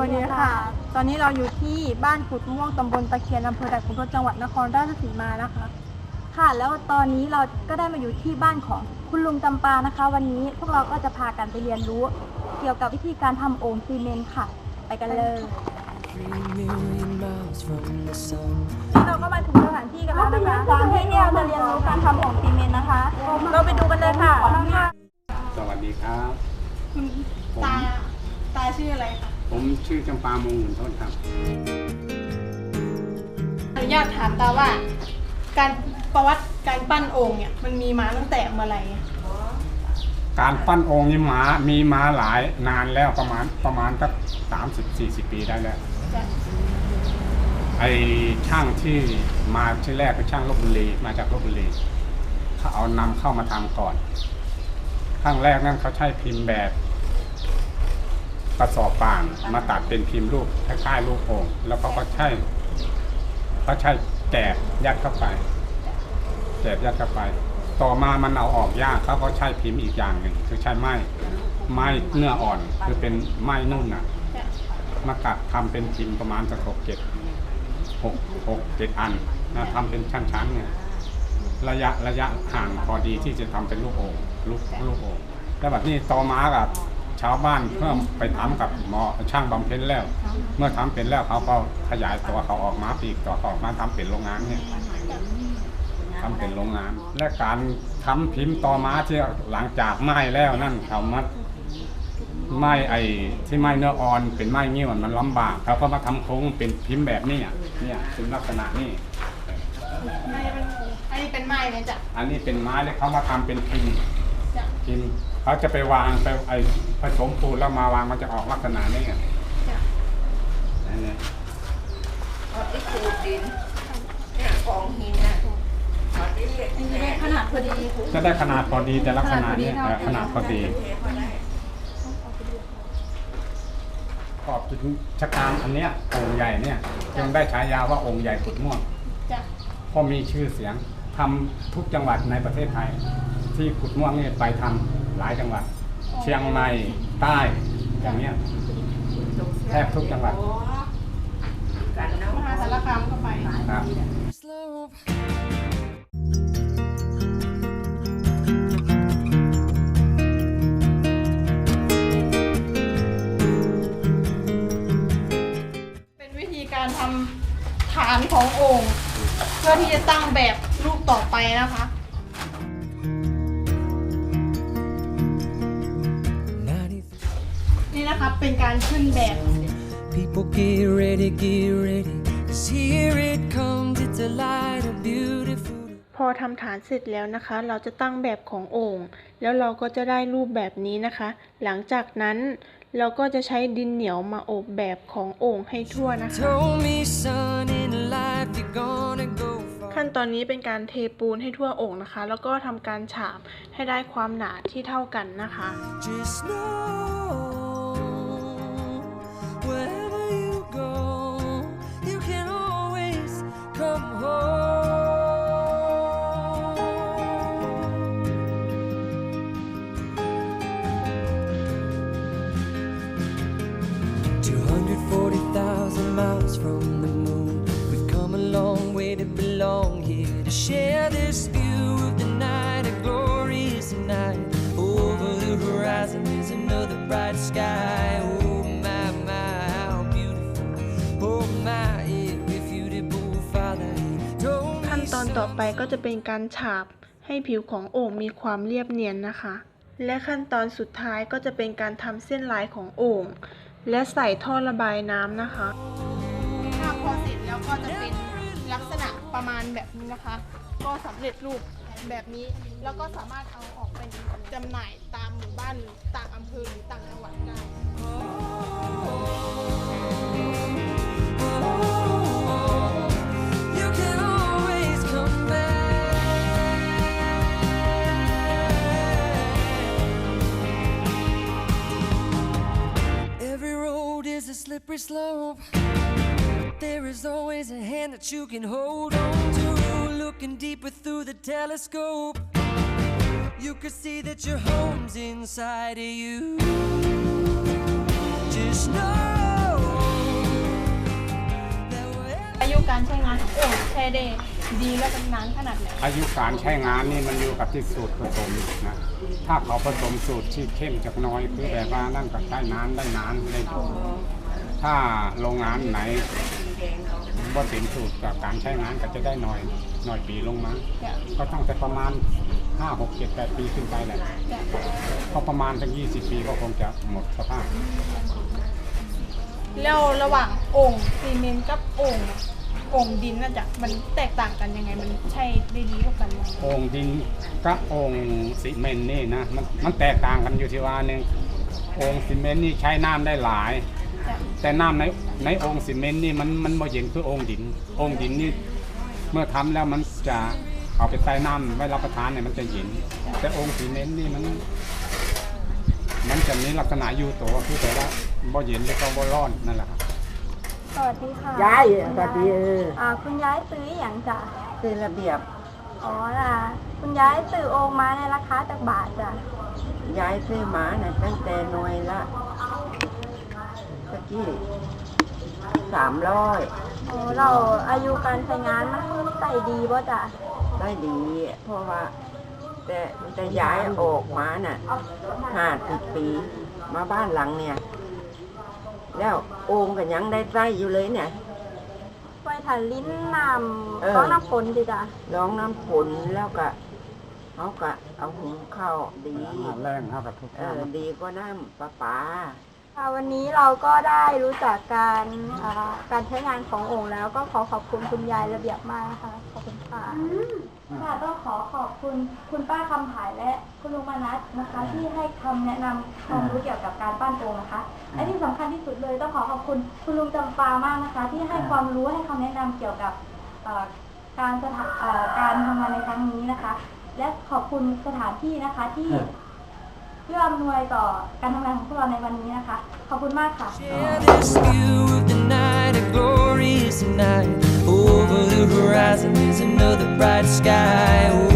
วัสดีค่ะ ตอนนี้เราอยู่ที่บ้านกุดม่วงตำบลตะเคียนอำเภอด่านขุนทดจังหวัดนครราชสีมานะคะ ค่ะ แล้วตอนนี้เราก็ได้มาอยู่ที่บ้านของคุณลุงจำปานะคะ วันนี้พวกเราก็จะพากันไปเรียนรู้ เกี่ยวกับวิธีการทำโอ่งซีเมนต์ค่ะ ไปกันเลย Three million miles from the sun. นี่เราก็มาถึงสถานที่กันแล้วนะคะสถานที่ที่เราจะเรียนรู้การทำโอ่งซีเมนต์นะคะ เราไปดูกันเลยค่ะ สวัสดีครับ คุณผมตา ตาชื่ออะไรคะ ผมชื่อจำปามงหุ่นทศครับ อนุญาตถามตาว่า การประวัติการปั้นโอ่งเนี่ยมันมีมาตั้งแต่เมื่อไหร่การปั้นองค์นี้มามีมาหลายนานแล้วประมาณประมาณสักสามสิบสี่สิบปีได้แล้วจะไอช่างที่มาที่แรกเป็นช่างลบบุรีมาจากลบบุรีเขาเอานำเข้ามาทำก่อนครั้งแรกนั่นเขาใช้พิมพ์แบบ กระสอบป่านมาตัดเป็นพิมพ์รูปคล้ายๆรูปโอ่งแล้วก็ก็ใช้เขาใช้แกบยัดเข้าไปแกบยัดเข้าไป ต่อมามันเอาออกยากเขาก็ใช้พิมพ์อีกอย่างหนึ่งคือใช้ไม้ไม้เนื้ออ่อนคือเป็นไม้นุ่นน่ะ มากัดทำเป็นพิมพ์ประมาณสักหกเจ็ดหกหกเจ็ดอันนะทำเป็นชั้นๆเนี่ยระยะระยะห่างพอดีที่จะทำเป็นลูกโอ่งลูกลูกโอ่งแล้วแบบนี้ต่อมากับ ชาวบ้านเพิ่มไปทำกับหมอช่างบำเพ็ญแล้ว เมื่อทำเป็นแล้วเขาก็ขยายตัวเขาออกมาปีกตัวเขาออกมาทำเป็นโรงงานเนี่ยทำเป็นโรงงาน และการทำพิมพ์ต่อมาที่หลังจากไหม้แล้วนั่นเขามาไม้ไอ้ที่ไม้เนื้ออ่อนเป็นไม้งี้มันมันลำบากเขาก็มาทำโค้งเป็นพิมพ์แบบนี้อะเนี่ยเป็นลักษณะนี้อันนี้เป็นไม้เลยจ้ะอันนี้เป็นไม้แล้วเขามาทำเป็นพิมพ์จ้ะพิมพ์ เขาจะไปวางไปไอ้ผสมปูนแล้วมาวางมันจะออกลักษณะนี้อะจ้ะอันนี้เอาที่ขูดดินเนี่ยกองหินน่ะเอาที่เหล็กมันจะได้ขนาดพอดีจะได้ขนาดพอดีแต่ลักษณะนี้เออขนาดพอดีเทพอได้ขอบจุดชะการอันเนี้ยองค์ใหญ่เนี่ยจึงได้ฉายาว่าองค์ใหญ่กุดม่วงจ้ะเพราะมีชื่อเสียงทำทุกจังหวัดในประเทศไทย ที่กุดม่วงนี่ไปทำ หลายจังหวัด เชียงใหม่ใต้อย่างเนี้ยแทบทุกจังหวัดโอ้กันเนาะมหาสารคามก็ไปครับ Slope. เป็นวิธีการทำฐานของโอ่งเพื่อที่จะตั้งแบบรูปต่อไปนะคะ นี่นะคะเป็นการขึ้นแบบ People get ready, get ready. 'Cause here it comes, it's a light, a beautiful. พอทำฐานเสร็จแล้วนะคะ เราจะตั้งแบบของโอ่งแล้วเราก็จะได้รูปแบบนี้นะคะ หลังจากนั้นเราก็จะใช้ดินเหนียวมาโอบแบบของโอ่งให้ทั่วนะคะ Told me, son, in life you're gonna go far. ขั้นตอนนี้เป็นการเทปูนให้ทั่วโอ่งนะคะ แล้วก็ทำการฉาบให้ได้ความหนาที่เท่ากันนะคะ belong here to share this view of the night, a glorious night. Over the horizon is another bright sky. Oh my, my, how beautiful. Oh my, if beautiful father he told ขั้น me ตอนต่อไป son, ก็จะเป็นการฉาบให้ผิวของโอ่งมีความเรียบเนียนนะคะ และขั้นตอนสุดท้ายก็จะเป็นการทำเส้นลายของโอ่งและใส่ท่อระบายน้ำนะคะ ถ้าพอเสร็จแล้วก็จะเป็น ลักษณะประมาณแบบนี้นะคะ ก็สำเร็จรูปแบบนี้แล้วก็สามารถเอาออกไปจำหน่ายตามหมู่บ้านต่างอำเภอหรือต่างจังหวัดได้ slippery slope. there is always a hand that you can hold on to. Looking deeper through the telescope, you could see that your home's inside of you. Just know อายุการใช้งานโอ้ใช้ได้ดีและเป็นนานขนาดไหนอายุการใช้งานนี่มันอยู่กับที่สูตรผสมนะ ถ้าเขาผสมสูตรที่เข้มจากน้อยคือแบบว่านั่นก็ใช้นานได้นานได้ถ้าโรงงานไหน ว่าเต็มสูตรกับการใช้งานก็จะได้หน่อยหน่อยปีลงมาจ้ะก็ต้องแต่ประมาณ5 6 7 8ปีขึ้นไปแหละจ้ะพอประมาณตั้ง20ปีก็คงจะหมดสภาพแล้วระหว่างโอ่งซีเมนต์กับโอ่งโอ่งดินน่ะจ้ะมันแตกต่างกันยังไงมันใช่ได้ดีกว่ากันไหมโอ่งดินกับโอ่งซีเมนต์นี่นะมันมันแตกต่างกันอยู่ที่ว่าหนึ่งโอ่งซีเมนต์นี่ใช้น้ำได้หลายจ้ะ แต่น้ำในในโอ่งซีเมนต์นี่มันมันบ่เย็นคือโอ่งดินโอ่งดินนี่เมื่อทำแล้วมันจะเอาไปใส่น้ำไว้รับประทานเนี่ยมันจะเย็น แต่โอ่งซีเมนต์นี่มัน มันจะมีลักษณะอยู่ตัวคือแต่ว่าบ่เย็นแล้วก็บ่ร้อนนั่นแหละครับสวัสดีค่ะยายคุณสวัสดีเอออ่าคุณยายซื้ออย่างจ้ะคือระเบียบ อ๋อล่ะ คุณยายซื้อโองมาในราคาจากบาทจ้ะยายซื้อหมาน่ะตั้งแต่หน่วยละตะ กี้สามร้อยโอ้เราอายุการใช้งานมันใส่ดีป่ะจ้ะได้ดี เพราะว่า แต่แต่ย้ายออกมาน่ะห้าสิบปี มาบ้านหลังเนี่ย แล้วโองกันยังได้ใส่อยู่เลยเนี่ยไว้ถ่านลิ้นน้เออำก้องน้ำฝนดิจ้ะร้องน้ำฝนแล้วก็เขาก็เอาหุงข้าวดีแรงเท่ากับทุกเออดีก็น้ำประปา ค่ะวันนี้เราก็ได้รู้จักการอ่าการใช้งานของโอ่งแล้วก็ขอขอบคุณคุณยายระเบียบมากนะคะขอบคุณค่ะค่ะก็ขอขอบคุณคุณป้าคำผายและคุณลุงมานัทนะคะ ที่ให้คำแนะนำความรู้เกี่ยวกับการปั้นโอ่งนะคะและที่สำคัญที่สุดเลยต้องขอขอบคุณคุณลุงจำปามากนะคะ ที่ให้ความรู้ให้คำแนะนำเกี่ยวกับเอ่อการสถานเอ่อการทำงานในครั้งนี้นะคะ และขอบคุณสถานที่นะคะที่ เพื่ออำนวยต่อการทำงานของพวกเราในวันนี้นะคะ ขอบคุณมากค่ะ Share this view of the night, a glorious night. Over the horizon is another bright sky.